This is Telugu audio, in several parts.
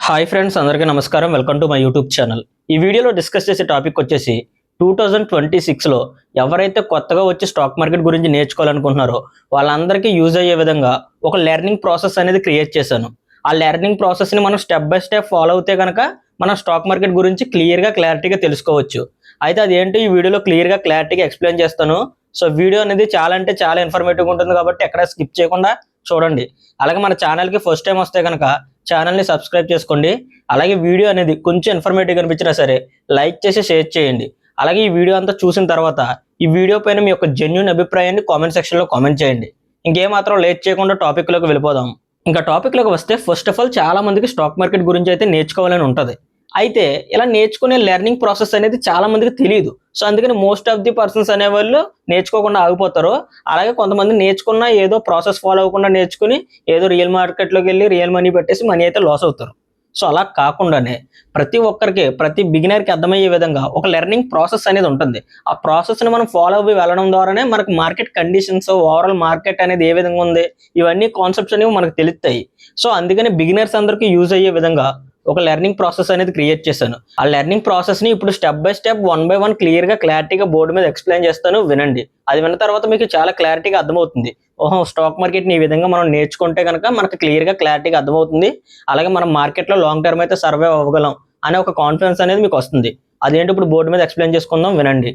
హాయ్ ఫ్రెండ్స్ అందరికీ నమస్కారం. Welcome to my YouTube channel ఈ వీడియోలో డిస్కస్ చేసే టాపిక్ వచ్చేసి టూ థౌజండ్ ట్వంటీ సిక్స్లో ఎవరైతే కొత్తగా వచ్చి స్టాక్ మార్కెట్ గురించి నేర్చుకోవాలనుకుంటున్నారో వాళ్ళందరికీ యూజ్ అయ్యే విధంగా ఒక లెర్నింగ్ ప్రాసెస్ అనేది క్రియేట్ చేశాను. ఆ లెర్నింగ్ ప్రాసెస్ని మనం స్టెప్ బై స్టెప్ ఫాలో అవుతే కనుక మనం స్టాక్ మార్కెట్ గురించి క్లియర్గా క్లారిటీగా తెలుసుకోవచ్చు. అయితే అదేంటో ఈ వీడియోలో క్లియర్గా క్లారిటీగా ఎక్స్ప్లెయిన్ చేస్తాను. సో వీడియో అనేది చాలా అంటే చాలా ఇన్ఫర్మేటివ్గా ఉంటుంది కాబట్టి ఎక్కడ స్కిప్ చేయకుండా చూడండి. అలాగే మన ఛానల్కి ఫస్ట్ టైం వస్తే కనుక ఛానల్ని సబ్స్క్రైబ్ చేసుకోండి. అలాగే వీడియో అనేది కొంచెం ఇన్ఫర్మేటివ్ అనిపించినా సరే లైక్ చేసి షేర్ చేయండి. అలాగే ఈ వీడియో అంతా చూసిన తర్వాత ఈ వీడియో పైన మీ యొక్క జెన్యున్ అభిప్రాయాన్ని కామెంట్ సెక్షన్లో కామెంట్ చేయండి. ఇంకేమాత్రం లేట్ చేయకుండా టాపిక్లోకి వెళ్ళిపోదాం. ఇంకా టాపిక్లోకి వస్తే ఫస్ట్ ఆఫ్ ఆల్ చాలా మందికి స్టాక్ మార్కెట్ గురించి అయితే నేర్చుకోవాలని ఉంటుంది. అయితే ఇలా నేర్చుకునే లెర్నింగ్ ప్రాసెస్ అనేది చాలా మందికి తెలియదు. సో అందుకని మోస్ట్ ఆఫ్ ది పర్సన్స్ అనేవాళ్ళు నేర్చుకోకుండా ఆగిపోతారు. అలాగే కొంతమంది నేర్చుకున్న ఏదో ప్రాసెస్ ఫాలో అవ్వకుండా నేర్చుకుని ఏదో రియల్ మార్కెట్లోకి వెళ్ళి రియల్ మనీ పెట్టేసి మనీ అయితే లాస్ అవుతారు. సో అలా కాకుండానే ప్రతి ఒక్కరికి ప్రతి బిగినర్కి అర్థమయ్యే విధంగా ఒక లెర్నింగ్ ప్రాసెస్ అనేది ఉంటుంది. ఆ ప్రాసెస్ని మనం ఫాలో అవ్వి వెళ్ళడం ద్వారానే మనకు మార్కెట్ కండిషన్స్ ఓవరాల్ మార్కెట్ అనేది ఏ విధంగా ఉంది ఇవన్నీ కాన్సెప్ట్స్ అనేవి మనకు తెలుస్తాయి. సో అందుకని బిగినర్స్ అందరికీ యూజ్ అయ్యే విధంగా ఒక లెర్నింగ్ ప్రాసెస్ అనేది క్రియేట్ చేశాను. ఆ లెర్నింగ్ ప్రాసెస్ని ఇప్పుడు step by step one by one క్లియర్గా క్లారిటీగా బోర్డు మీద ఎక్స్ప్లెయిన్ చేస్తాను వినండి. అది విన్న తర్వాత మీకు చాలా క్లారిటీగా అర్థమవుతుంది. ఓహో స్టాక్ మార్కెట్ని ఈ విధంగా మనం నేర్చుకుంటే కనుక మనకు క్లియర్గా క్లారిటీగా అర్థమవుతుంది. అలాగే మనం మార్కెట్లో లాంగ్ టర్మ్ అయితే సర్వే అవ్వగలం అనే ఒక కాన్ఫిడెన్స్ అనేది మీకు వస్తుంది. అదేంటి ఇప్పుడు బోర్డు మీద ఎక్స్ప్లెయిన్ చేసుకుందాం వినండి.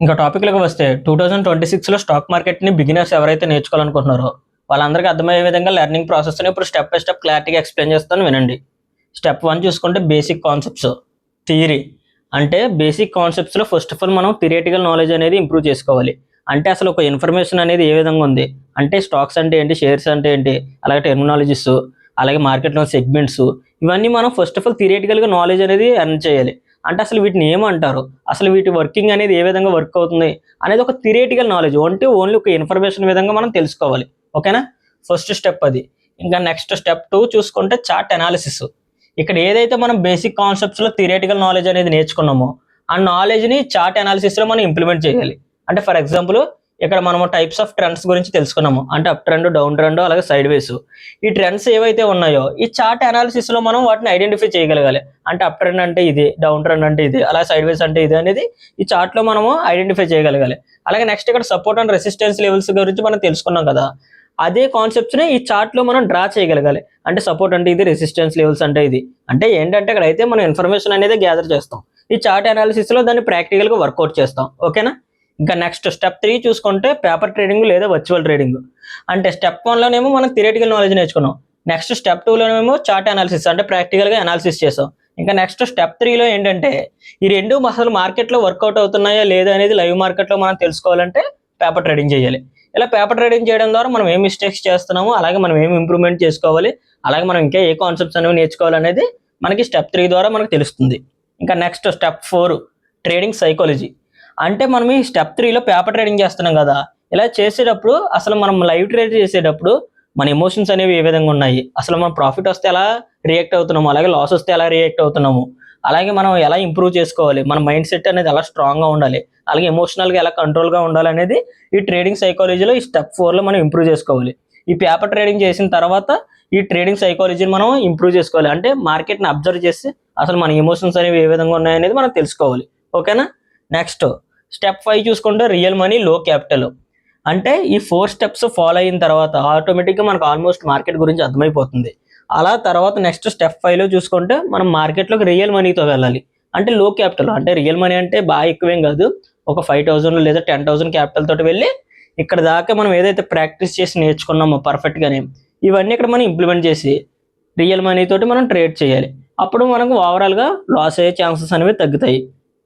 ఇంకా టాపిక్లోకి వస్తే టూ థౌజండ్ ట్వంటీ సిక్స్లో స్టాక్ మార్కెట్ని బిగినర్స్ ఎవరైతే నేర్చుకోవాలనుకుంటున్నారో వాళ్ళందరికీ అర్థమయ్యే విధంగా లెర్నింగ్ ప్రాసెస్ని ఇప్పుడు స్టెప్ బై స్టెప్ క్లారిటీగా ఎక్స్ప్లెయిన్ చేస్తాను వినండి. స్టెప్ వన్ చూసుకుంటే బేసిక్ కాన్సెప్ట్స్ థియరీ. అంటే బేసిక్ కాన్సెప్ట్స్లో ఫస్ట్ ఆఫ్ ఆల్ మనం థియేటికల్ నాలెడ్జ్ అనేది ఇంప్రూవ్ చేసుకోవాలి. అంటే అసలు ఒక ఇన్ఫర్మేషన్ అనేది ఏ విధంగా ఉంది? అంటే స్టాక్స్ అంటే ఏంటి? షేర్స్ అంటే ఏంటి? అలాగే టెర్మినాలజీస్ అలాగే మార్కెట్లో సెగ్మెంట్స్ ఇవన్నీ మనం ఫస్ట్ ఆఫ్ ఆల్ థియేటికల్గా నాలెడ్జ్ అనేది ఎర్న్ చేయాలి. అంటే అసలు వీటిని ఏమంటారు? అసలు వీటి వర్కింగ్ అనేది ఏ విధంగా వర్క్ అవుతుంది? అనేది ఒక థియేటికల్ నాలెడ్జ్ అంటే ఓన్లీ ఒక ఇన్ఫర్మేషన్ విధంగా మనం తెలుసుకోవాలి. ఓకేనా ఫస్ట్ స్టెప్ అది. ఇంకా నెక్స్ట్ స్టెప్ టూ చూసుకుంటే చార్ట్ అనాలిసిస్ ఇక్కడ ఏదైతే మనం బేసిక్ కాన్సెప్ట్స్లో థియేటికల్ నాలెడ్జ్ అనేది నేర్చుకున్నామో ఆ నాలెడ్జ్ని చార్ట్ అనాలిసిస్లో మనం ఇంప్లిమెంట్ చేయాలి. అంటే ఫర్ ఎగ్జాంపుల్ ఇక్కడ మనము టైప్స్ ఆఫ్ ట్రెండ్స్ గురించి తెలుసుకున్నాము. అంటే అప్ ట్రెండ్ డౌన్ ట్రెండ్ అలాగే సైడ్ వేస్ ఈ ట్రెండ్స్ ఏవైతే ఉన్నాయో ఈ చార్ట్ అనాలిసిస్లో మనం వాటిని ఐడెంటిఫై చేయగలగాలి. అంటే అప్ ట్రెండ్ అంటే ఇది డౌన్ ట్రెండ్ అంటే ఇది అలా సైడ్ వేస్ అంటే ఇది అనేది ఈ చార్ట్లో మనము ఐడెంటిఫై చేయగలగాలి. అలాగే నెక్స్ట్ ఇక్కడ సపోర్ట్ అండ్ రెసిస్టెన్స్ లెవెల్స్ గురించి మనం తెలుసుకున్నాం కదా. అదే కాన్సెప్ట్స్ని ఈ చార్ట్లో మనం డ్రా చేయగలగాలి. అంటే సపోర్ట్ అంటే ఇది రెసిస్టెన్స్ లెవెల్స్ అంటే ఇది. అంటే ఏంటంటే ఇక్కడ అయితే మనం ఇన్ఫర్మేషన్ అనేది గ్యాదర్ చేస్తాం. ఈ చార్ట్ అనాలిసిస్లో దాన్ని ప్రాక్టికల్గా వర్కౌట్ చేస్తాం. ఓకేనా ఇంకా నెక్స్ట్ స్టెప్ త్రీ చూసుకుంటే పేపర్ ట్రేడింగ్ లేదా వర్చువల్ ట్రేడింగ్ అంటే స్టెప్ వన్లోనేమో మనం థిరేటికల్ నాలెడ్జ్ నేర్చుకున్నాం. నెక్స్ట్ స్టెప్ టూలోనేమో చార్ట్ అనాలిసిస్ అంటే ప్రాక్టికల్గా అనాలిసిస్ చేసాం. ఇంకా నెక్స్ట్ స్టెప్ త్రీలో ఏంటంటే ఈ రెండు అసలు మార్కెట్లో వర్కౌట్ అవుతున్నాయా లేదా అనేది లైవ్ మార్కెట్లో మనం తెలుసుకోవాలంటే పేపర్ ట్రేడింగ్ చేయాలి. ఇలా పేపర్ ట్రేడింగ్ చేయడం ద్వారా మనం ఏం మిస్టేక్స్ చేస్తున్నామో అలాగే మనం ఏం ఇంప్రూవ్మెంట్ చేసుకోవాలి అలాగే మనం ఇంకా ఏ కాన్సెప్ట్స్ అనేవి నేర్చుకోవాలనేది మనకి స్టెప్ త్రీ ద్వారా మనకు తెలుస్తుంది. ఇంకా next step four trading psychology అంటే మనం ఈ స్టెప్ త్రీలో పేపర్ ట్రేడింగ్ చేస్తున్నాం కదా ఇలా చేసేటప్పుడు అసలు మనం లైవ్ ట్రేడ్ చేసేటప్పుడు మన ఎమోషన్స్ అనేవి ఏ విధంగా ఉన్నాయి? అసలు మనం ప్రాఫిట్ వస్తే ఎలా రియాక్ట్ అవుతున్నాము? అలాగే లాస్ వస్తే ఎలా రియాక్ట్ అవుతున్నాము? అలాగే మనం ఎలా ఇంప్రూవ్ చేసుకోవాలి? మన మైండ్ సెట్ అనేది ఎలా స్ట్రాంగ్గా ఉండాలి? అలాగే ఎమోషనల్గా ఎలా కంట్రోల్గా ఉండాలి అనేది ఈ ట్రేడింగ్ సైకాలజీలో ఈ స్టెప్ ఫోర్లో మనం ఇంప్రూవ్ చేసుకోవాలి. ఈ పేపర్ ట్రేడింగ్ చేసిన తర్వాత ఈ ట్రేడింగ్ సైకాలజీని మనం ఇంప్రూవ్ చేసుకోవాలి. అంటే మార్కెట్ని అబ్జర్వ్ చేసి అసలు మన ఎమోషన్స్ అనేవి ఏ విధంగా ఉన్నాయనేది మనం తెలుసుకోవాలి. ఓకేనా నెక్స్ట్ స్టెప్ ఫైవ్ చూసుకుంటే రియల్ మనీ లో క్యాపిటల్ అంటే ఈ ఫోర్ స్టెప్స్ ఫాలో అయిన తర్వాత ఆటోమేటిక్గా మనకు ఆల్మోస్ట్ మార్కెట్ గురించి అర్థమైపోతుంది. అలా తర్వాత నెక్స్ట్ స్టెప్ ఫైవ్లో చూసుకుంటే మనం మార్కెట్లోకి రియల్ మనీతో వెళ్ళాలి. అంటే లో క్యాపిటల్ అంటే రియల్ మనీ అంటే బాగా ఎక్కువేం కాదు. ఒక ఫైవ్ థౌజండ్ లేదా టెన్ థౌసండ్ క్యాపిటల్ తోటి వెళ్ళి ఇక్కడ దాకా మనం ఏదైతే ప్రాక్టీస్ చేసి నేర్చుకున్నామో పర్ఫెక్ట్గానే ఇవన్నీ ఇక్కడ మనం ఇంప్లిమెంట్ చేసి రియల్ మనీ తోటి మనం ట్రేడ్ చేయాలి. అప్పుడు మనకు ఓవరాల్గా లాస్ అయ్యే ఛాన్సెస్ అనేవి తగ్గుతాయి.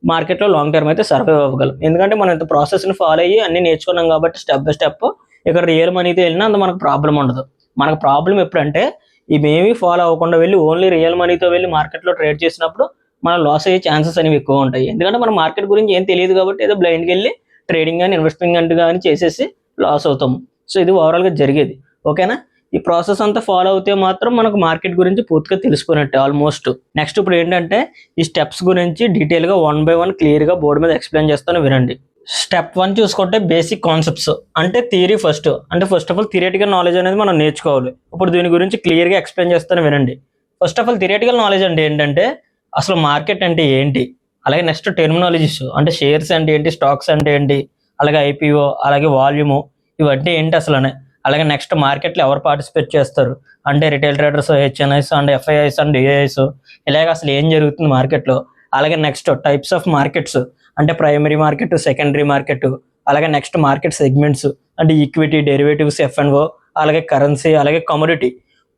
మార్కెట్లో లాంగ్ టర్మ్ అయితే సర్వైవ్ అవ్వగలం. ఎందుకంటే మనం ఇంత ప్రాసెస్ని ఫాలో అయ్యి అన్ని నేర్చుకున్నాం కాబట్టి స్టెప్ బై స్టెప్ ఇక్కడ రియల్ మనీతో వెళ్ళినా అంత మనకు ప్రాబ్లం ఉండదు. మనకు ప్రాబ్లం ఎప్పుడంటే ఇవేమీ ఫాలో అవ్వకుండా వెళ్ళి ఓన్లీ రియల్ మనీతో వెళ్ళి మార్కెట్లో ట్రేడ్ చేసినప్పుడు మనం లాస్ అయ్యే ఛాన్సెస్ అనేవి ఎక్కువ ఉంటాయి. ఎందుకంటే మన మార్కెట్ గురించి ఏం తెలియదు కాబట్టి ఏదో బ్లైండ్కి వెళ్ళి ట్రేడింగ్ కానీ ఇన్వెస్టింగ్ అంటూ కానీ చేసేసి లాస్ అవుతాము సో ఇది ఓవరాల్గా జరిగేది. ఓకేనా ఈ ప్రాసెస్ అంతా ఫాలో అవుతే మాత్రం మనకు మార్కెట్ గురించి పూర్తిగా తెలుసుకున్నట్టు ఆల్మోస్ట్ నెక్స్ట్ ఇప్పుడు ఏంటంటే ఈ స్టెప్స్ గురించి డీటెయిల్గా వన్ బై వన్ క్లియర్గా బోర్డు మీద ఎక్స్ప్లెయిన్ చేస్తాను వినండి. స్టెప్ వన్ చూసుకుంటే బేసిక్ కాన్సెప్ట్స్. అంటే థియరీ ఫస్ట్. అంటే first of all theoretical knowledge అనేది మనం నేర్చుకోవాలి. ఇప్పుడు దీని గురించి క్లియర్గా ఎక్స్ప్లెయిన్ చేస్తాను వినండి. First of all theoretical knowledge అంటే ఏంటంటే అసలు మార్కెట్ అంటే ఏంటి? అలాగే నెక్స్ట్ టెర్మినాలజీస్ అంటే షేర్స్ అంటే ఏంటి? స్టాక్స్ అంటే ఏంటి? అలాగే ఐపీఓ అలాగే వాల్యూము ఇవన్నీ ఏంటి అసలు అని అలాగే నెక్స్ట్ మార్కెట్లో ఎవరు పార్టిసిపేట్ చేస్తారు? అంటే retail traders HNIs and FIIs and AIs ఇలాగ అసలు ఏం జరుగుతుంది మార్కెట్లో అలాగే నెక్స్ట్ టైప్స్ ఆఫ్ మార్కెట్స్ అంటే ప్రైమరీ మార్కెట్ సెకండరీ మార్కెట్ అలాగే నెక్స్ట్ మార్కెట్ సెగ్మెంట్స్ అంటే equity derivatives F and O అలాగే కరెన్సీ అలాగే కమోడిటీ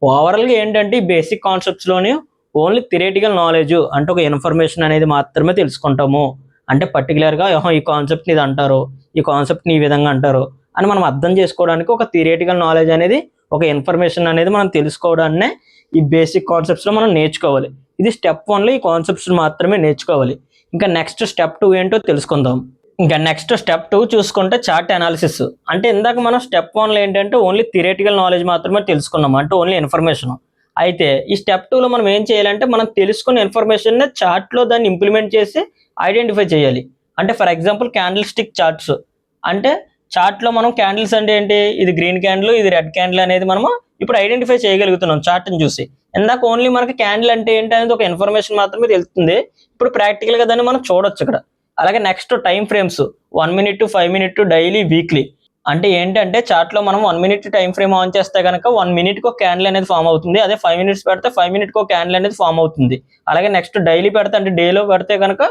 ఓవరాల్గా ఏంటంటే ఈ బేసిక్ కాన్సెప్ట్స్లోనే ఓన్లీ థిరేటికల్ నాలెడ్జ్ అంటే ఒక ఇన్ఫర్మేషన్ అనేది మాత్రమే తెలుసుకుంటాము. అంటే పర్టికులర్గా ఈ కాన్సెప్ట్ని ఇది అంటారు ఈ కాన్సెప్ట్ని ఈ విధంగా అంటారు అని మనం అర్థం చేసుకోవడానికి ఒక థిరేటికల్ నాలెడ్జ్ అనేది ఒక ఇన్ఫర్మేషన్ అనేది మనం తెలుసుకోవడాన్నే ఈ బేసిక్ కాన్సెప్ట్స్లో మనం నేర్చుకోవాలి. ఇది స్టెప్ వన్లో ఈ కాన్సెప్ట్స్ మాత్రమే నేర్చుకోవాలి. ఇంకా నెక్స్ట్ స్టెప్ టూ ఏంటో తెలుసుకుందాం. ఇంకా నెక్స్ట్ స్టెప్ టూ చూసుకుంటే చార్ట్ అనాలిసిస్ అంటే ఇందాక మనం స్టెప్ వన్లో ఏంటంటే ఓన్లీ థిరేటికల్ నాలెడ్జ్ మాత్రమే తెలుసుకున్నాం. అంటే ఓన్లీ ఇన్ఫర్మేషన్ అయితే ఈ స్టెప్ టూలో మనం ఏం చేయాలంటే మనం తెలుసుకున్న ఇన్ఫర్మేషన్ని చార్ట్లో దాన్ని ఇంప్లిమెంట్ చేసి ఐడెంటిఫై చేయాలి. అంటే for example candlestick charts అంటే చార్ట్లో మనం క్యాండిల్స్ అంటే ఏంటి? ఇది గ్రీన్ క్యాండిల్ ఇది రెడ్ క్యాండిల్ అనేది మనము ఇప్పుడు ఐడెంటిఫై చేయగలుగుతున్నాం చార్ట్ని చూసి. ఇందాక ఓన్లీ మనకి క్యాండిల్ అంటే ఏంటి అనేది ఒక ఇన్ఫర్మేషన్ మాత్రమే తెలుస్తుంది. ఇప్పుడు ప్రాక్టికల్గా దాన్ని మనం చూడొచ్చు ఇక్కడ. అలాగే next time frames one minute to five minute daily weekly అంటే ఏంటంటే చార్ట్లో మనం one minute time frame on చేస్తే కనుక వన్ మినిట్కి ఒక క్యాండిల్ అనేది ఫామ్ అవుతుంది. అదే ఫైవ్ మినిట్స్ పెడితే ఫైవ్ మినిట్కి ఒక క్యాండిల్ అనేది ఫామ్ అవుతుంది. అలాగే నెక్స్ట్ డైలీ పెడితే అంటే డేలో పెడితే కనుక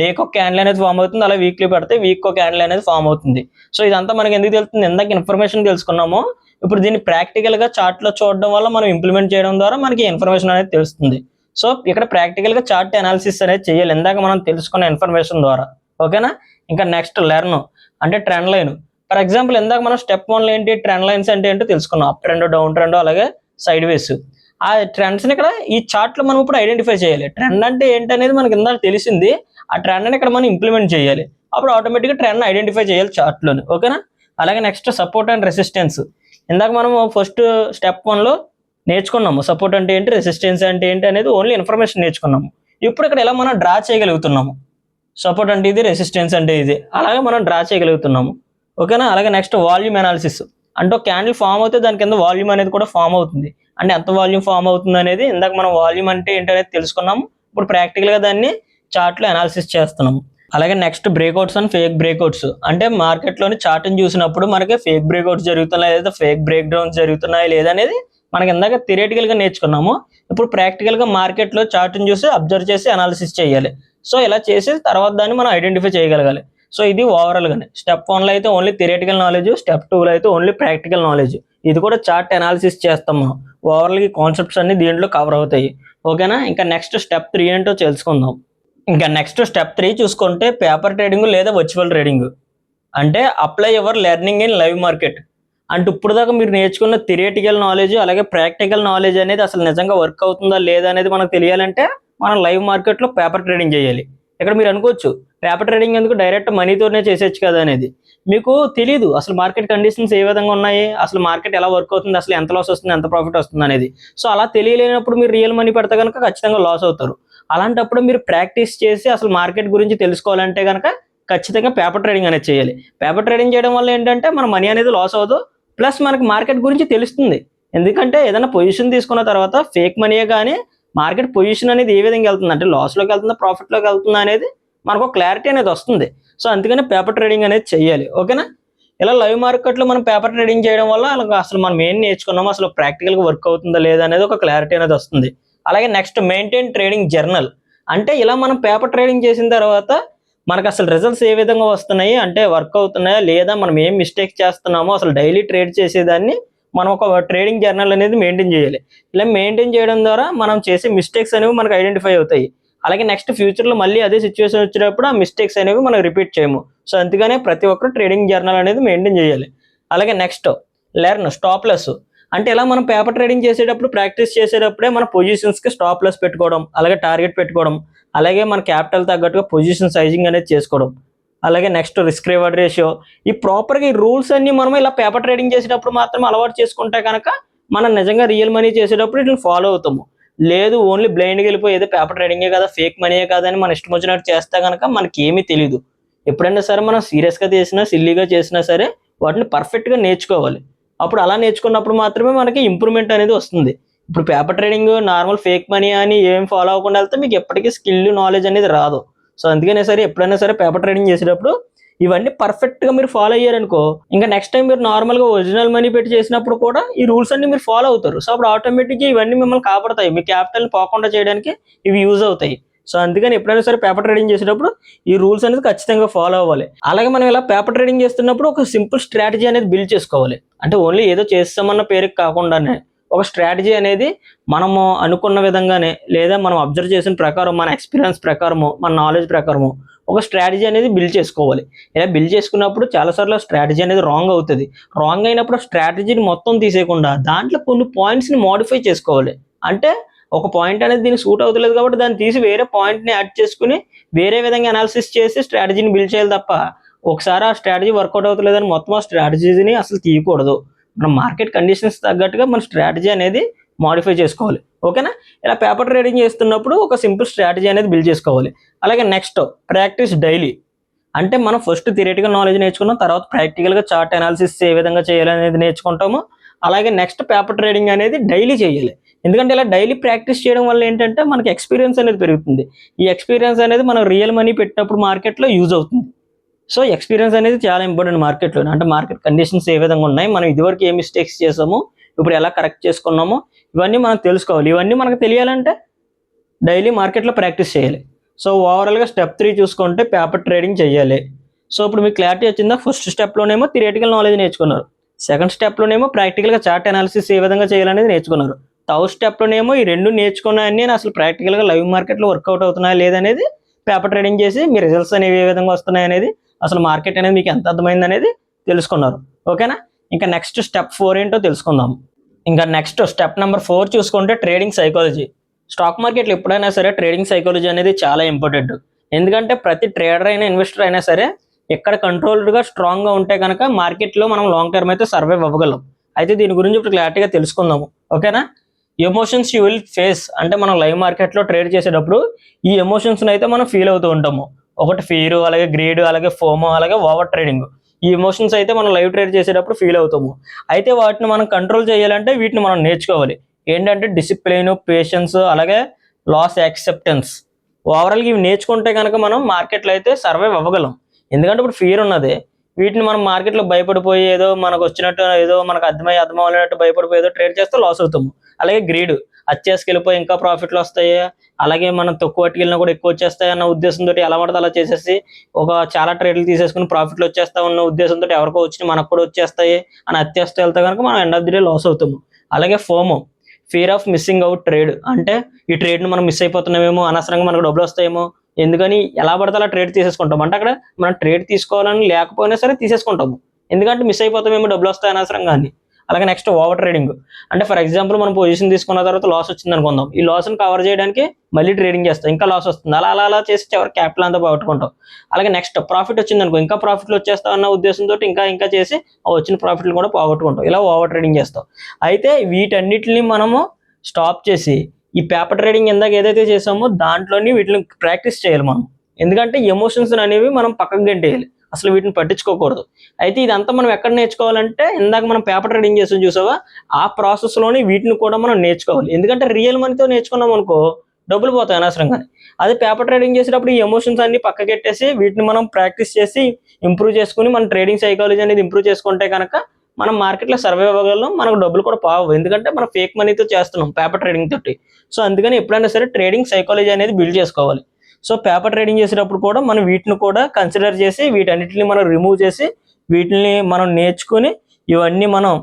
డేకి ఒక క్యాండిల్ అనేది ఫామ్ అవుతుంది. అలా వీక్లీ పెడితే వీక్ ఒక క్యాండిల్ అనేది ఫామ్ అవుతుంది. సో ఇదంతా మనకి ఎందుకు తెలుస్తుంది? ఇందాక ఇన్ఫర్మేషన్ తెలుసుకున్నామో. ఇప్పుడు దీన్ని ప్రాక్టికల్గా చార్ట్లో చూడడం వల్ల మనం ఇంప్లిమెంట్ చేయడం ద్వారా మనకి ఇన్ఫర్మేషన్ అనేది తెలుస్తుంది. సో ఇక్కడ ప్రాక్టికల్గా చార్ట్ అనాలిసిస్ అనేది చేయాలి. ఇందాక మనం తెలుసుకున్న ఇన్ఫర్మేషన్ ద్వారా. ఓకేనా ఇంకా నెక్స్ట్ లెర్న్ అంటే ట్రెండ్ లైన్ ఫర్ ఎగ్జాంపుల్ ఇందాక మనం స్టెప్ వన్లో ఏంటి ట్రెండ్ లైన్స్ అంటే ఏంటో తెలుసుకున్నాం. అప్ ట్రెండ్ డౌన్ ట్రెండ్ అలాగే సైడ్ వేస్ ఆ ట్రెండ్స్ని ఇక్కడ ఈ చార్ట్లో మనం ఇప్పుడు ఐడెంటిఫై చేయాలి. ట్రెండ్ అంటే ఏంటనేది మనకి ఇందాక తెలిసింది. ఆ ట్రెండ్ని ఇక్కడ మనం ఇంప్లిమెంట్ చేయాలి. అప్పుడు ఆటోమేటిక్గా ట్రెండ్ ఐడెంటిఫై చేయాలి చార్ట్లోని ఓకేనా అలాగే నెక్స్ట్ సపోర్ట్ అండ్ రెసిస్టెన్స్ ఇందాక మనం ఫస్ట్ స్టెప్ వన్లో నేర్చుకున్నాము. సపోర్ట్ అంటే ఏంటి? రెసిస్టెన్స్ అంటే ఏంటి అనేది ఓన్లీ ఇన్ఫర్మేషన్ నేర్చుకున్నాము. ఇప్పుడు ఇక్కడ ఎలా మనం డ్రా చేయగలుగుతున్నాము? సపోర్ట్ అంటే ఇది రెసిస్టెన్స్ అంటే ఇది. అలాగే మనం డ్రా చేయగలుగుతున్నాము. ఓకేనా అలాగే నెక్స్ట్ వాల్యూమ్ అనాలిసిస్ అంటే ఒక క్యాండిల్ ఫామ్ అవుతే దాని కింద వాల్యూమ్ అనేది కూడా ఫామ్ అవుతుంది. అంటే ఎంత వాల్యూమ్ ఫామ్ అవుతుంది అనేది ఇందాక మనం వాల్యూమ్ అంటే ఏంటనేది తెలుసుకున్నాము. ఇప్పుడు ప్రాక్టికల్గా దాన్ని చార్ట్లో అనాలిసిస్ చేస్తున్నాము. అలాగే next breakouts and fake breakouts. అంటే మార్కెట్లోని చార్ట్ని చూసినప్పుడు మనకి ఫేక్ బ్రేక్అవుట్స్ జరుగుతున్నాయి లేదా ఫేక్ బ్రేక్ డౌన్స్ జరుగుతున్నాయి లేదనేది మనకి ఇందాక థిరేటికల్గా నేర్చుకున్నాము. ఇప్పుడు ప్రాక్టికల్గా మార్కెట్లో చార్ట్ని చూసి అబ్జర్వ్ చేసి అనాలిసిస్ చేయాలి. సో ఇలా చేసి తర్వాత దాన్ని మనం ఐడెంటిఫై చేయగలగాలి. సో ఇది ఓవరాల్గానే. స్టెప్ వన్లో అయితే ఓన్లీ థిరేటికల్ నాలెడ్జ్ స్టెప్ టూలో అయితే ఓన్లీ ప్రాక్టికల్ నాలెడ్జ్. ఇది కూడా చార్ట్ అనాలిసిస్ చేస్తాం మనం. ఓవరాల్గా కాన్సెప్ట్స్ అన్ని దీంట్లో కవర్ అవుతాయి. ఓకేనా? ఇంకా నెక్స్ట్ స్టెప్ త్రీ ఏంటో తెలుసుకుందాం. ఇంకా నెక్స్ట్ స్టెప్ త్రీ చూసుకుంటే పేపర్ ట్రేడింగ్ లేదా వర్చువల్ ట్రేడింగ్ అంటే apply your learning in live market అంటే ఇప్పుడు దాకా మీరు నేర్చుకున్న థిరేటికల్ నాలెడ్జ్ అలాగే ప్రాక్టికల్ నాలెడ్జ్ అనేది అసలు నిజంగా వర్క్ అవుతుందా లేదా అనేది మనకు తెలియాలంటే మనం లైవ్ మార్కెట్లో పేపర్ ట్రేడింగ్ చేయాలి. ఇక్కడ మీరు అనుకోవచ్చు పేపర్ ట్రేడింగ్ ఎందుకు డైరెక్ట్ మనీతోనే చేసేచ్చు కదా అనేది. మీకు తెలియదు అసలు మార్కెట్ కండిషన్స్ ఏ విధంగా ఉన్నాయి అసలు మార్కెట్ ఎలా వర్క్ అవుతుంది అసలు ఎంత లాస్ వస్తుంది ఎంత ప్రాఫిట్ వస్తుంది అనేది. సో అలా తెలియలేనప్పుడు మీరు రియల్ మనీ పెడితే కనుక ఖచ్చితంగా లాస్ అవుతారు. అలాంటప్పుడు మీరు ప్రాక్టీస్ చేసి అసలు మార్కెట్ గురించి తెలుసుకోవాలంటే కనుక ఖచ్చితంగా పేపర్ ట్రేడింగ్ అనేది చేయాలి. పేపర్ ట్రేడింగ్ చేయడం వల్ల ఏంటంటే మన మనీ అనేది లాస్ అవ్వదు. ప్లస్ మనకు మార్కెట్ గురించి తెలుస్తుంది. ఎందుకంటే ఏదైనా పొజిషన్ తీసుకున్న తర్వాత ఫేక్ మనీయే కానీ మార్కెట్ పొజిషన్ అనేది ఏ విధంగా వెళ్తుంది? అంటే లాస్లోకి వెళ్తుందా? ప్రాఫిట్లోకి వెళ్తుందా? అనేది మనకు క్లారిటీ అనేది వస్తుంది. సో అందుకని పేపర్ ట్రేడింగ్ అనేది చేయాలి. ఓకేనా? ఇలా లైవ్ మార్కెట్లో మనం పేపర్ ట్రేడింగ్ చేయడం వల్ల అసలు మనం ఏం నేర్చుకున్నామో అసలు ప్రాక్టికల్గా వర్క్ అవుతుందా లేదా అనేది ఒక క్లారిటీ అనేది వస్తుంది. అలాగే నెక్స్ట్ మెయింటైన్ ట్రేడింగ్ జర్నల్. అంటే ఇలా మనం పేపర్ ట్రేడింగ్ చేసిన తర్వాత మనకు అసలు రిజల్ట్స్ ఏ విధంగా వస్తున్నాయి? అంటే వర్క్ అవుతున్నాయా? లేదా మనం ఏం మిస్టేక్ చేస్తున్నామో అసలు డైలీ ట్రేడ్ చేసేదాన్ని మనం ఒక ట్రేడింగ్ జర్నల్ అనేది మెయింటైన్ చేయాలి. ఇలా మెయింటైన్ చేయడం ద్వారా మనం చేసే మిస్టేక్స్ అనేవి మనకు ఐడెంటిఫై అవుతాయి. అలాగే నెక్స్ట్ ఫ్యూచర్లో మళ్ళీ అదే సిచ్యువేషన్ వచ్చినప్పుడు ఆ మిస్టేక్స్ అనేవి మనం రిపీట్ చేయము. సో అందుకనే ప్రతి ఒక్కరు ట్రేడింగ్ జర్నల్ అనేది మెయింటైన్ చేయాలి. అలాగే నెక్స్ట్ లెర్న్ స్టాప్ లెస్ అంటే ఇలా మనం పేపర్ ట్రేడింగ్ చేసేటప్పుడు ప్రాక్టీస్ చేసేటప్పుడే మన పొజిషన్స్కి స్టాప్ లెస్ పెట్టుకోవడం అలాగే టార్గెట్ పెట్టుకోవడం అలాగే మన క్యాపిటల్ తగ్గట్టుగా పొజిషన్ సైజింగ్ అనేది చేసుకోవడం అలాగే నెక్స్ట్ రిస్క్ రివార్డ్ రేషియో ఈ ప్రాపర్గా ఈ రూల్స్ అన్నీ మనం ఇలా పేపర్ ట్రేడింగ్ చేసేటప్పుడు మాత్రం అలవాటు చేసుకుంటే కనుక మనం నిజంగా రియల్ మనీ చేసేటప్పుడు వీటిని ఫాలో అవుతాము. లేదు ఓన్లీ బ్లైండ్గా వెళ్ళిపోయి ఏదో పేపర్ ట్రేడింగే కదా ఫేక్ మనీయే కదా అని మన ఇష్టం వచ్చినట్టు చేస్తే కనుక మనకి ఏమీ తెలియదు ఎప్పుడైనా సరే మనం సీరియస్గా చేసినా సిల్లీగా చేసినా సరే వాటిని పర్ఫెక్ట్గా నేర్చుకోవాలి. అప్పుడు అలా నేర్చుకున్నప్పుడు మాత్రమే మనకి ఇంప్రూవ్మెంట్ అనేది వస్తుంది. ఇప్పుడు paper trading normal fake money అని ఏం ఫాలో అవ్వకుండా వెళ్తే మీకు ఎప్పటికీ స్కిల్ నాలెడ్జ్ అనేది రాదు. సో అందుకనే సరే ఎప్పుడైనా సరే పేపర్ ట్రేడింగ్ చేసేటప్పుడు ఇవన్నీ పర్ఫెక్ట్గా మీరు ఫాలో అయ్యారనుకో ఇంకా నెక్స్ట్ టైం మీరు నార్మల్గా ఒరిజినల్ మనీ పెట్టి చేసినప్పుడు కూడా ఈ రూల్స్ అన్ని మీరు ఫాలో అవుతారు. సో అప్పుడు ఆటోమేటిక్గా ఇవన్నీ మిమ్మల్ని కాపాడతాయి. మీ క్యాపిటల్ పోకుండా చేయడానికి ఇవి యూజ్ అవుతాయి. సో అందుకని ఎప్పుడైనా సరే పేపర్ ట్రేడింగ్ చేసేటప్పుడు ఈ రూల్స్ అనేది ఖచ్చితంగా ఫాలో అవ్వాలి. అలాగే మనం ఇలా పేపర్ ట్రేడింగ్ చేస్తున్నప్పుడు ఒక సింపుల్ స్ట్రాటజీ అనేది బిల్డ్ చేసుకోవాలి. అంటే ఓన్లీ ఏదో చేస్తామన్న పేరుకి కాకుండానే ఒక స్ట్రాటజీ అనేది మనము అనుకున్న విధంగానే లేదా మనం అబ్జర్వ్ చేసిన ప్రకారం మన ఎక్స్పీరియన్స్ ప్రకారము మన నాలెడ్జ్ ప్రకారము ఒక స్ట్రాటజీ అనేది బిల్డ్ చేసుకోవాలి. ఇలా బిల్డ్ చేసుకున్నప్పుడు చాలాసార్లు స్ట్రాటజీ అనేది రాంగ్ అవుతుంది. రాంగ్ అయినప్పుడు స్ట్రాటజీని మొత్తం తీసేయకుండా దాంట్లో కొన్ని పాయింట్స్ని మోడిఫై చేసుకోవాలి. అంటే ఒక పాయింట్ అనేది దీనికి సూట్ అవుతలేదు కాబట్టి దాన్ని తీసి వేరే పాయింట్ని యాడ్ చేసుకుని వేరే విధంగా అనాలిసిస్ చేసి స్ట్రాటజీని బిల్డ్ చేయాలి తప్ప ఒకసారి ఆ స్ట్రాటజీ వర్కౌట్ అవుతలేదని మొత్తం ఆ స్ట్రాటజీని అసలు తీయకూడదు. మన మార్కెట్ కండిషన్స్ తగ్గట్టుగా మన స్ట్రాటజీ అనేది మాడిఫై చేసుకోవాలి. ఓకేనా? ఇలా పేపర్ ట్రేడింగ్ చేస్తున్నప్పుడు ఒక సింపుల్ స్ట్రాటజీ అనేది బిల్డ్ చేసుకోవాలి. అలాగే నెక్స్ట్ ప్రాక్టీస్ డైలీ అంటే మనం ఫస్ట్ థియరిటికల్ నాలెడ్జ్ నేర్చుకున్నాం తర్వాత ప్రాక్టికల్గా చార్ట్ అనాలిసిస్ ఏ విధంగా చేయాలి అనేది నేర్చుకుంటాము. అలాగే నెక్స్ట్ పేపర్ ట్రేడింగ్ అనేది డైలీ చేయాలి. ఎందుకంటే ఇలా డైలీ ప్రాక్టీస్ చేయడం వల్ల ఏంటంటే మనకి ఎక్స్పీరియన్స్ అనేది పెరుగుతుంది. ఈ ఎక్స్పీరియన్స్ అనేది మనం రియల్ మనీ పెట్టినప్పుడు మార్కెట్లో యూజ్ అవుతుంది. సో ఎక్స్పీరియన్స్ అనేది చాలా ఇంపార్టెంట్ మార్కెట్లో అంటే మార్కెట్ కండిషన్స్ ఏ విధంగా ఉన్నాయి మనం ఇదివరకు ఏ మిస్టేక్స్ చేసాము ఇప్పుడు ఎలా కరెక్ట్ చేసుకున్నామో ఇవన్నీ మనం తెలుసుకోవాలి. ఇవన్నీ మనకు తెలియాలంటే డైలీ మార్కెట్లో ప్రాక్టీస్ చేయాలి. సో ఓవరాల్గా స్టెప్ త్రీ చూసుకుంటే పేపర్ ట్రేడింగ్ చేయాలి. సో ఇప్పుడు మీకు క్లారిటీ వచ్చిందా? ఫస్ట్ స్టెప్లోనేమో థియరిటికల్ నాలెడ్జ్ నేర్చుకున్నారు. సెకండ్ స్టెప్లోనేమో ప్రాక్టికల్గా చార్ట్ అనాలిసిస్ ఏ విధంగా చేయాలనేది నేర్చుకున్నారు. థర్డ్ స్టెప్లోనేమో ఈ రెండు నేర్చుకున్నాయని నేను అసలు ప్రాక్టికల్గా లైవ్ మార్కెట్లో వర్కౌట్ అవుతున్నాయా లేదనేది పేపర్ ట్రేడింగ్ చేసి మీ రిజల్ట్స్ అనేవి ఏ విధంగా వస్తున్నాయి అనేది అసలు మార్కెట్ అనేది మీకు ఎంత అర్థమైంది అనేది తెలుసుకున్నారు. ఓకేనా? ఇంకా నెక్స్ట్ స్టెప్ ఫోర్ ఏంటో తెలుసుకుందాం. ఇంకా నెక్స్ట్ స్టెప్ నెంబర్ ఫోర్ చూసుకుంటే ట్రేడింగ్ సైకాలజీ స్టాక్ మార్కెట్లో ఎప్పుడైనా సరే ట్రేడింగ్ సైకాలజీ అనేది చాలా ఇంపార్టెంట్ ఎందుకంటే ప్రతి ట్రేడర్ అయినా ఇన్వెస్టర్ అయినా సరే ఎక్కడ కంట్రోల్డ్గా స్ట్రాంగ్గా ఉంటే కనుక మార్కెట్లో మనం లాంగ్ టర్మ్ అయితే సర్వైవ్ అవ్వగలం. అయితే దీని గురించి ఇప్పుడు క్లారిటీగా తెలుసుకుందాము. ఓకేనా? ఎమోషన్స్ యూ విల్ ఫేస్ అంటే మనం లైవ్ మార్కెట్లో ట్రేడ్ చేసేటప్పుడు ఈ ఎమోషన్స్ని అయితే మనం ఫీల్ అవుతూ ఉంటాము. ఒకటి ఫీరు అలాగే గ్రేడ్ అలాగే ఫోమో అలాగే ఓవర్ ట్రేడింగ్ ఈ ఎమోషన్స్ అయితే మనం లైవ్ ట్రేడ్ చేసేటప్పుడు ఫీల్ అవుతాము. అయితే వాటిని మనం కంట్రోల్ చేయాలంటే వీటిని మనం నేర్చుకోవాలి. ఏంటంటే డిసిప్లిన్ పేషెన్స్ అలాగే లాస్ యాక్సెప్టెన్స్ ఓవరాల్గా ఇవి నేర్చుకుంటే కనుక మనం మార్కెట్లో అయితే సర్వైవ్ అవ్వగలం. ఎందుకంటే ఇప్పుడు ఫీర్ ఉన్నది. వీటిని మనం మార్కెట్లో భయపడిపోయి ఏదో మనకు వచ్చినట్టు ఏదో మనకు అర్థమై అర్థం అవ్వలేనట్టు భయపడిపోయి ఏదో ట్రేడ్ చేస్తే లాస్ అవుతాము. అలాగే గ్రీడ్ వచ్చేసుకెళ్ళిపోయి ఇంకా ప్రాఫిట్లు వస్తాయి? అలాగే మనం తక్కువ వెళ్ళినా కూడా ఎక్కువ వచ్చేస్తాయి అన్న ఉద్దేశంతో ఎలా పడితే అలా చేసేసి ఒక చాలా ట్రేడ్లు తీసేసుకుని ప్రాఫిట్లు వచ్చేస్తా ఉన్న ఉద్దేశంతో ఎవరికో వచ్చి మనకు కూడా వచ్చేస్తాయి అని అత్యస్త వెళ్తే కనుక మనం end of the day loss అవుతాము. అలాగే FOMO fear of missing out trade అంటే ఈ ట్రేడ్ను మనం మిస్ అయిపోతున్నామేమో అనవసరంగా మనకు డబ్బులు వస్తాయేమో ఎందుకని ఎలా పడితే అలా ట్రేడ్ తీసేసుకుంటాం. అంటే అక్కడ మనం ట్రేడ్ తీసుకోవాలని లేకపోయినా సరే తీసేసుకుంటాము. ఎందుకంటే మిస్ అయిపోతామేమో డబ్బులు వస్తాయి అనవసరంగా అని. అలాగే నెక్స్ట్ ఓవర్ ట్రేడింగ్. అంటే ఫర్ ఎగ్జాంపుల్ మనం పొజిషన్ తీసుకున్న తర్వాత లాస్ వచ్చింది అనుకుందాం. ఈ లాస్ని కవర్ చేయడానికి మళ్ళీ ట్రేడింగ్ చేస్తాం. ఇంకా లాస్ వస్తుంది. అలా అలా అలా చేసి ఎవరు క్యాపిటల్ అంతా పోగొట్టుకుంటాం. అలాగే నెక్స్ట్ ప్రాఫిట్ వచ్చింది అనుకో ఇంకా ప్రాఫిట్లు వచ్చేస్తాం అన్న ఉద్దేశంతో ఇంకా ఇంకా చేసి ఆ వచ్చిన ప్రాఫిట్లు కూడా పోగొట్టుకుంటాం. ఇలా ఓవర్ ట్రేడింగ్ చేస్తాం. అయితే వీటన్నిటిని మనము స్టాప్ చేసి ఈ పేపర్ ట్రేడింగ్ ఇందాక ఏదైతే చేసామో దాంట్లోని వీటిని ప్రాక్టీస్ చేయాలి మనం. ఎందుకంటే ఎమోషన్స్ అనేవి మనం పక్కకు గంటేయాలి. అసలు వీటిని పట్టించుకోకూడదు. అయితే ఇదంతా మనం ఎక్కడ నేర్చుకోవాలంటే ఇందాక మనం పేపర్ ట్రేడింగ్ చేసాం చూసావా? ఆ ప్రాసెస్లోని వీటిని కూడా మనం నేర్చుకోవాలి. ఎందుకంటే రియల్ మనీతో నేర్చుకున్నాం అనుకో డబ్బులు పోతాయి అనవసరంగానే. అదే పేపర్ ట్రేడింగ్ చేసేటప్పుడు ఈ ఎమోషన్స్ అన్ని పక్కకెట్టేసి వీటిని మనం ప్రాక్టీస్ చేసి ఇంప్రూవ్ చేసుకుని మన ట్రేడింగ్ సైకాలజీ అనేది ఇంప్రూవ్ చేసుకుంటే కనుక మనం మార్కెట్లో సర్వే అవ్వగలం మనకు డబ్బులు కూడా పావు. ఎందుకంటే మనం ఫేక్ మనీతో చేస్తున్నాం పేపర్ ట్రేడింగ్ తోటి. సో అందుకని ఎప్పుడైనా సరే ట్రేడింగ్ సైకాలజీ అనేది బిల్డ్ చేసుకోవాలి. సో పేపర్ ట్రేడింగ్ చేసేటప్పుడు కూడా మనం వీటిని కూడా కన్సిడర్ చేసి వీటన్నిటిని మనం రిమూవ్ చేసి వీటిని మనం నేర్చుకుని ఇవన్నీ మనం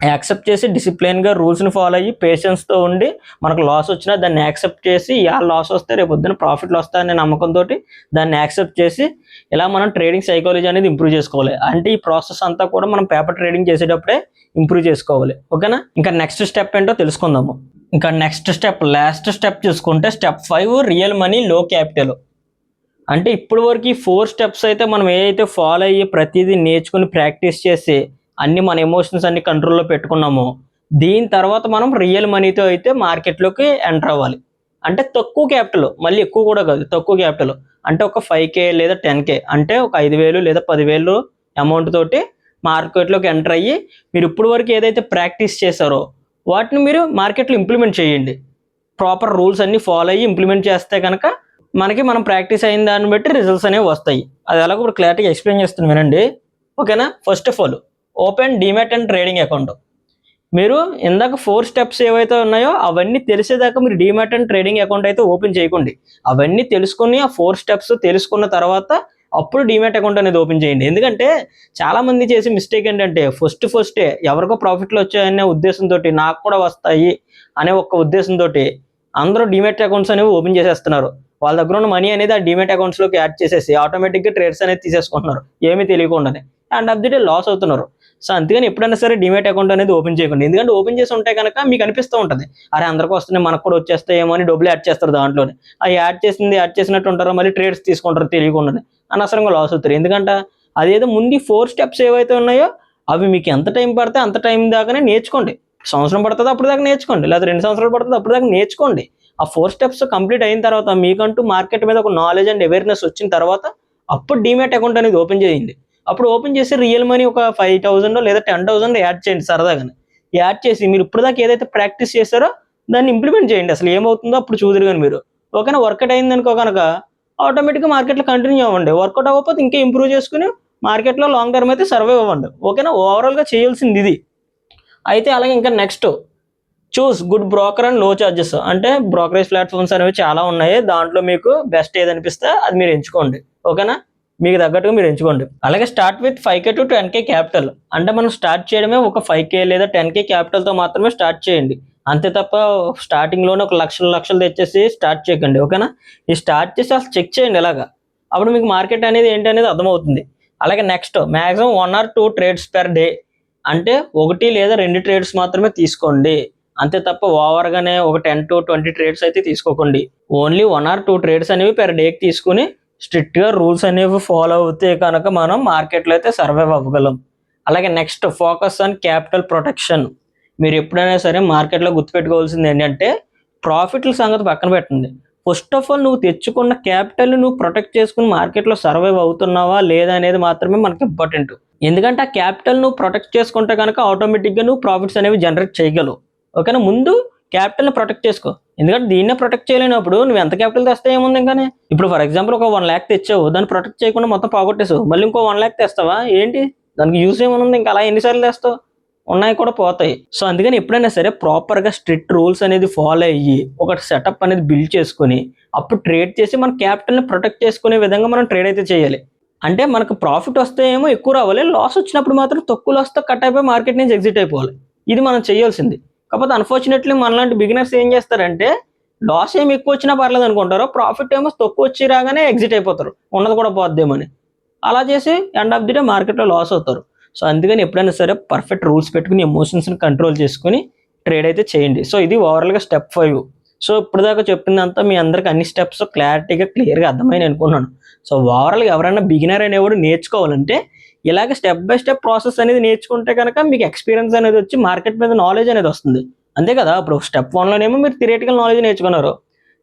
యాక్సెప్ట్ చేసి డిసిప్లిన్గా రూల్స్ని ఫాలో అయ్యి పేషెన్స్తో ఉండి మనకు లాస్ వచ్చినా దాన్ని యాక్సెప్ట్ చేసి ఇలా లాస్ వస్తే రేపు పొద్దున ప్రాఫిట్లు వస్తాయనే నమ్మకంతో దాన్ని యాక్సెప్ట్ చేసి ఇలా మనం ట్రేడింగ్ సైకాలజీ అనేది ఇంప్రూవ్ చేసుకోవాలి. అంటే ఈ ప్రాసెస్ అంతా కూడా మనం పేపర్ ట్రేడింగ్ చేసేటప్పుడే ఇంప్రూవ్ చేసుకోవాలి. ఓకేనా? ఇంకా నెక్స్ట్ స్టెప్ ఏంటో తెలుసుకుందాము. ఇంకా నెక్స్ట్ స్టెప్ లాస్ట్ స్టెప్ చూసుకుంటే స్టెప్ ఫైవ్ రియల్ మనీ లో క్యాపిటల్ అంటే ఇప్పుడు వరకు ఈ ఫోర్ స్టెప్స్ అయితే మనం ఏదైతే ఫాలో అయ్యి ప్రతిదీ నేర్చుకుని ప్రాక్టీస్ చేసి అన్ని మన ఎమోషన్స్ అన్ని కంట్రోల్లో పెట్టుకున్నామో దీని తర్వాత మనం రియల్ మనీతో అయితే మార్కెట్లోకి ఎంటర్ అవ్వాలి. అంటే తక్కువ క్యాపిటల్ మళ్ళీ ఎక్కువ కూడా కాదు తక్కువ క్యాపిటల్ అంటే ఒక ఫైవ్ కే లేదా టెన్ కే అంటే ఒక ఐదు వేలు లేదా పదివేలు అమౌంట్ తోటి మార్కెట్లోకి ఎంటర్ అయ్యి మీరు ఇప్పుడు వరకు ఏదైతే ప్రాక్టీస్ చేశారో వాటిని మీరు మార్కెట్లో ఇంప్లిమెంట్ చేయండి. ప్రాపర్ రూల్స్ అన్నీ ఫాలో అయ్యి ఇంప్లిమెంట్ చేస్తే కనుక మనకి మనం ప్రాక్టీస్ అయిన దాన్ని బట్టి రిజల్ట్స్ అనేవి వస్తాయి. అది ఎలాగో ఇప్పుడు క్లారిటీగా ఎక్స్ప్లెయిన్ చేస్తాను వినండి. ఓకేనా first of all open demat and trading account మీరు ఇందాక ఫోర్ స్టెప్స్ ఏవైతే ఉన్నాయో అవన్నీ తెలిసేదాకా మీరు డిమెట్ అండ్ ట్రేడింగ్ అకౌంట్ అయితే ఓపెన్ చేయకండి. అవన్నీ తెలుసుకుని ఆ ఫోర్ స్టెప్స్ తెలుసుకున్న తర్వాత అప్పుడు డిమెట్ అకౌంట్ అనేది ఓపెన్ చేయండి. ఎందుకంటే చాలా మంది చేసే మిస్టేక్ ఏంటంటే ఫస్ట్ ఫస్టే ఎవరికో ప్రాఫిట్లు వచ్చాయనే ఉద్దేశంతో నాకు కూడా వస్తాయి అనే ఒక ఉద్దేశంతో అందరూ డిమెట్ అకౌంట్స్ అనేవి ఓపెన్ చేసేస్తున్నారు. వాళ్ళ దగ్గర ఉన్న మనీ అనేది ఆ డిమెట్ అకౌంట్స్లోకి యాడ్ చేసేసి ఆటోమేటిక్గా ట్రేడ్స్ అనేది తీసేసుకుంటున్నారు. ఏమీ తెలియకుండానే. End of the day loss అవుతున్నారు. సో అందుకని ఎప్పుడైనా సరే డిమెట్ అకౌంట్ అనేది ఓపెన్ చేయకండి. ఎందుకంటే ఓపెన్ చేసి ఉంటే కనుక మీకు అనిపిస్తూ ఉంటుంది. అరే అందరికీ వస్తున్నాయి మనకు కూడా వచ్చేస్తాయేమో అని డబ్బులు యాడ్ చేస్తారు దాంట్లోనే. ఆ యాడ్ చేసింది యాడ్ చేసినట్టు ఉంటారో మళ్ళీ ట్రేడ్స్ తీసుకుంటారు తెలియకుండానే. అనవసరంగా లాస్ అవుతారు. ఎందుకంటే అదేదో ముందు ఫోర్ స్టెప్స్ ఏవైతే ఉన్నాయో అవి మీకు ఎంత టైం పడితే అంత టైం దాకానే నేర్చుకోండి. సంవత్సరం పడుతుంది అప్పుడు దాకా నేర్చుకోండి. లేదా రెండు సంవత్సరాలు పడుతుంది అప్పుడు దాకా నేర్చుకోండి. ఆ ఫోర్ స్టెప్స్ కంప్లీట్ అయిన తర్వాత మీకంటూ మార్కెట్ మీద ఒక నాలెడ్జ్ అండ్ అవేర్నెస్ వచ్చిన తర్వాత అప్పుడు డిమెట్ అకౌంట్ అనేది ఓపెన్ చేయండి. అప్పుడు ఓపెన్ చేసి రియల్ మనీ ఒక ఫైవ్ థౌసండ్ లేదా టెన్ థౌసండ్ యాడ్ చేయండి సరదాగానే. యాడ్ చేసి మీరు ఇప్పుడు దాకా ఏదైతే ప్రాక్టీస్ చేశారో దాన్ని ఇంప్లిమెంట్ చేయండి. అసలు ఏమవుతుందో అప్పుడు చూదురు కానీ మీరు. ఓకేనా వర్కౌట్ అయిందనుకో కనుక ఆటోమేటిక్గా మార్కెట్లో కంటిన్యూ అవ్వండి. వర్కౌట్ అవ్వకపోతే ఇంకా ఇంప్రూవ్ చేసుకుని మార్కెట్లో లాంగ్ టర్మ్ అయితే సర్వైవ్ అవ్వండి. ఓకేనా? ఓవరాల్గా చేయాల్సింది ఇది. అయితే అలాగే ఇంకా నెక్స్ట్. చూస్ గుడ్ బ్రోకర్ అండ్లో చార్జెస్. అంటే బ్రోకరేజ్ ప్లాట్ఫామ్స్ అనేవి చాలా ఉన్నాయి. దాంట్లో మీకు బెస్ట్ ఏది అనిపిస్తే అది మీరు ఎంచుకోండి. ఓకేనా? మీకు తగ్గట్టుగా మీరు ఎంచుకోండి. అలాగే start with five K to ten K capital. అంటే మనం స్టార్ట్ చేయడమే ఒక ఫైవ్ కే లేదా టెన్ కే క్యాపిటల్తో మాత్రమే స్టార్ట్ చేయండి. అంతే తప్ప స్టార్టింగ్లోనే ఒక లక్షల లక్షలు తెచ్చేసి స్టార్ట్ చేయకండి ఓకేనా? ఈ స్టార్ట్ చేసి అసలు చెక్ చేయండి ఇలాగా అప్పుడు మీకు మార్కెట్ అనేది ఏంటి అనేది అర్థమవుతుంది. అలాగే next maximum one or two trades per day అంటే ఒకటి లేదా రెండు ట్రేడ్స్ మాత్రమే తీసుకోండి. అంతే తప్ప ఓవర్గానే ఒక టెన్ టు ట్వంటీ ట్రేడ్స్ అయితే తీసుకోకండి. Only one or two trades అనేవి పెర్ డేకి తీసుకుని స్ట్రిక్ట్గా రూల్స్ అనేవి ఫాలో అవుతే కనుక మనం మార్కెట్లో అయితే సర్వైవ్ అవ్వగలం. అలాగే next focus on capital protection మీరు ఎప్పుడైనా సరే మార్కెట్లో గుర్తుపెట్టుకోవాల్సింది ఏంటంటే ప్రాఫిట్ల సంగతి పక్కన పెట్టండి. ఫస్ట్ ఆఫ్ ఆల్ నువ్వు తెచ్చుకున్న క్యాపిటల్ నువ్వు ప్రొటెక్ట్ చేసుకుని మార్కెట్లో సర్వైవ్ అవుతున్నావా లేదా అనేది మాత్రమే మనకి ఇంపార్టెంట్ ఎందుకంటే ఆ క్యాపిటల్ నువ్వు ప్రొటెక్ట్ చేసుకుంటే కనుక ఆటోమేటిక్గా నువ్వు ప్రాఫిట్స్ అనేవి జనరేట్ చేయగలవు. ఓకేనా ముందు క్యాపిటల్ని ప్రొటెక్ట్ చేసుకో. ఎందుకంటే దీన్నే ప్రొటెక్ట్ చేయలేనప్పుడు నువ్వు ఎంత క్యాపిటల్ తెస్తే ఏముంది ఇంకానే? ఇప్పుడు ఫర్ ఎగ్జాంపుల్ ఒక వన్ ల్యాక్ తెచ్చావు దాన్ని ప్రొటెక్ట్ చేయకుండా మొత్తం పోగొట్టేసావు. మళ్ళీ ఇంకో వన్ ల్యాక్ తెస్తావా? ఏంటి? దానికి యూస్ ఏమనుంది ఇంకా అలా ఎన్నిసార్లు తెస్తావు? ఉన్నాయి కూడా పోతాయి. సో అందుకని ఎప్పుడైనా సరే ప్రాపర్గా స్ట్రిక్ట్ రూల్స్ అనేది ఫాలో అయ్యి ఒక సెటప్ అనేది బిల్డ్ చేసుకొని అప్పుడు ట్రేడ్ చేసి మన క్యాపిటల్ని ప్రొటెక్ట్ చేసుకునే విధంగా మనం ట్రేడ్ అయితే చేయాలి. అంటే మనకు ప్రాఫిట్ వస్తే ఏమో ఎక్కువ రావాలి లాస్ వచ్చినప్పుడు మాత్రం తక్కువ లాస్తో కట్ అయిపోయి మార్కెట్ నుంచి ఎగ్జిట్ అయిపోవాలి. ఇది మనం చేయాల్సింది. కాకపోతే అన్ఫార్చునేట్లీ మనలాంటి బిగినర్స్ ఏం చేస్తారంటే లాస్ ఏమి ఎక్కువ వచ్చినా పర్లేదు అనుకుంటారు ప్రాఫిట్ ఏమో తక్కువ వచ్చి రాగానే ఎగ్జిట్ అయిపోతారు ఉన్నది కూడా పోద్దేమని అలా చేసి ఎండ్ ఆఫ్ ది డే మార్కెట్లో లాస్ అవుతారు. సో అందుకని ఎప్పుడైనా సరే పర్ఫెక్ట్ రూల్స్ పెట్టుకుని ఎమోషన్స్ని కంట్రోల్ చేసుకుని ట్రేడ్ అయితే చేయండి. సో ఇది ఓవరాల్గా స్టెప్ ఫైవ్ సో ఇప్పటిదాకా దాకా చెప్పిందంతా మీ అందరికి అన్ని స్టెప్స్ క్లారిటీగా క్లియర్గా అర్థమైంది అనుకున్నాను సో ఓవరాల్గా ఎవరైనా బిగినర్ అనేవాడు నేర్చుకోవాలంటే ఇలాగ స్టెప్ బై స్టెప్ ప్రాసెస్ అనేది నేర్చుకుంటే కనుక మీకు ఎక్స్పీరియన్స్ అనేది వచ్చి మార్కెట్ మీద నాలెడ్జ్ అనేది వస్తుంది. అంతే కదా? ఇప్పుడు స్టెప్ వన్లోనేమో మీరు థిరేటికల్ నాలెడ్జ్ నేర్చుకున్నారు.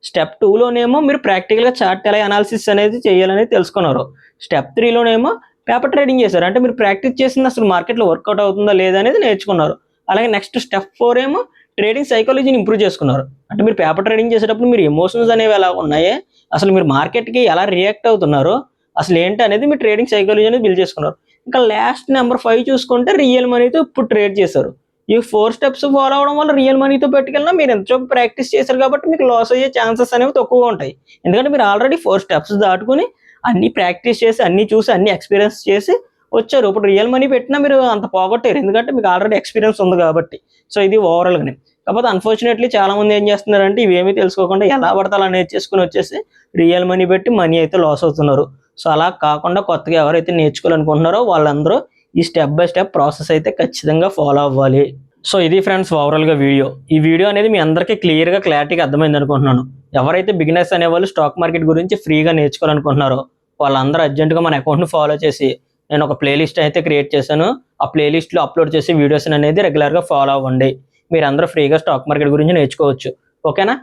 స్టెప్ టూలోనేమో మీరు ప్రాక్టికల్గా చార్ట్ ఎలా అనాలిసిస్ అనేది చేయాలనేది తెలుసుకున్నారు. స్టెప్ త్రీలోనేమో పేపర్ ట్రేడింగ్ చేశారు. అంటే మీరు ప్రాక్టీస్ చేసింది అసలు మార్కెట్లో వర్కౌట్ అవుతుందా లేదా అనేది నేర్చుకున్నారు. అలాగే నెక్స్ట్ స్టెప్ ఫోర్ ఏమో ట్రేడింగ్ సైకాలజీని ఇంప్రూవ్ చేసుకున్నారు. అంటే మీరు పేపర్ ట్రేడింగ్ చేసేటప్పుడు మీరు ఎమోషన్స్ అనేవి ఎలా ఉన్నాయో? అసలు మీరు మార్కెట్కి ఎలా రియాక్ట్ అవుతున్నారో? అసలు ఏంటి అనేది మీ ట్రేడింగ్ సైకాలజీ అనేది బిల్డ్ చేసుకున్నారు. ఇంకా లాస్ట్ నెంబర్ ఫైవ్ చూసుకుంటే రియల్ మనీతో ఇప్పుడు ట్రేడ్ చేశారు. ఈ ఫోర్ స్టెప్స్ ఫాలో అవడం వల్ల రియల్ మనీతో పెట్టుకెళ్ళినా మీరు ఎంతసేపు ప్రాక్టీస్ చేశారు కాబట్టి మీకు లాస్ అయ్యే ఛాన్సెస్ అనేవి తక్కువగా ఉంటాయి. ఎందుకంటే మీరు ఆల్రెడీ ఫోర్ స్టెప్స్ దాటుకుని అన్ని ప్రాక్టీస్ చేసి అన్ని చూసి అన్ని ఎక్స్పీరియన్స్ చేసి వచ్చారు. ఇప్పుడు రియల్ మనీ పెట్టినా మీరు అంత పోగొట్టారు ఎందుకంటే మీకు ఆల్రెడీ ఎక్స్పీరియన్స్ ఉంది కాబట్టి. సో ఇది ఓవరాల్గానే కాకపోతే అన్ఫార్చునేట్లీ చాలా మంది ఏం చేస్తున్నారంటే ఇవేమీ తెలుసుకోకుండా ఎలా పడతాలో అలా నేర్చేసుకుని వచ్చేసి రియల్ మనీ పెట్టి మనీ అయితే లాస్ అవుతున్నారు. సో అలా కాకుండా కొత్తగా ఎవరైతే నేర్చుకోవాలనుకుంటున్నారో వాళ్ళందరూ ఈ స్టెప్ బై స్టెప్ ప్రాసెస్ అయితే ఖచ్చితంగా ఫాలో అవ్వాలి. సో ఇది ఫ్రెండ్స్ ఓవరాల్గా వీడియో. ఈ వీడియో అనేది మీ అందరికీ క్లియర్గా క్లారిటీగా అర్థమైంది అనుకుంటున్నాను. ఎవరైతే బిగినర్స్ అనేవాళ్ళు స్టాక్ మార్కెట్ గురించి ఫ్రీగా నేర్చుకోవాలనుకుంటున్నారో వాళ్ళందరూ అర్జెంటుగా మన అకౌంట్ని ఫాలో చేసి నేను ఒక ప్లేలిస్ట్ అయితే క్రియేట్ చేశాను. ఆ ప్లేలిస్ట్లో అప్లోడ్ చేసి వీడియోస్ అనేది రెగ్యులర్గా ఫాలో అవ్వండి. మీరు అందరూ ఫ్రీగా స్టాక్ మార్కెట్ గురించి నేర్చుకోవచ్చు. ఓకేనా?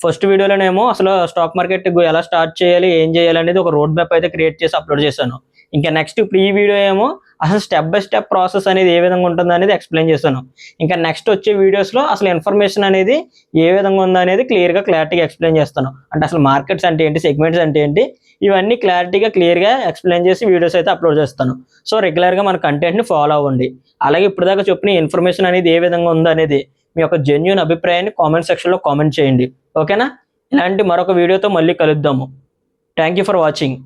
ఫస్ట్ వీడియోలోనేమో అసలు స్టాక్ మార్కెట్ ఎలా స్టార్ట్ చేయాలి ఏం చేయాలి అనేది ఒక రోడ్ మ్యాప్ అయితే క్రియేట్ చేసి అప్లోడ్ చేశాను. ఇంకా నెక్స్ట్ ఇప్పుడు ఈ వీడియో ఏమో అసలు స్టెప్ బై స్టెప్ ప్రాసెస్ అనేది ఏ విధంగా ఉంటుంది అనేది ఎక్స్ప్లెయిన్ చేస్తాను. ఇంకా నెక్స్ట్ వచ్చే వీడియోస్లో అసలు ఇన్ఫర్మేషన్ అనేది ఏ విధంగా ఉందో అనేది క్లియర్గా క్లారిటీగా ఎక్స్ప్లెయిన్ చేస్తాను. అంటే అసలు మార్కెట్స్ అంటే ఏంటి సెగ్మెంట్స్ అంటే ఏంటి ఇవన్నీ క్లారిటీగా క్లియర్గా ఎక్స్ప్లెయిన్ చేసి వీడియోస్ అయితే అప్లోడ్ చేస్తాను. సో రెగ్యులర్గా మన కంటెంట్ని ఫాలో అవ్వండి. అలాగే ఇప్పటిదాకా చెప్పిన ఇన్ఫర్మేషన్ అనేది ఏ విధంగా ఉందో అనేది మీ యొక్క జెన్యున్ అభిప్రాయాన్ని కామెంట్ సెక్షన్లో కామెంట్ చేయండి. ఓకేనా ఇలాంటి మరొక వీడియోతో మళ్ళీ కలుద్దాము. Thank you for watching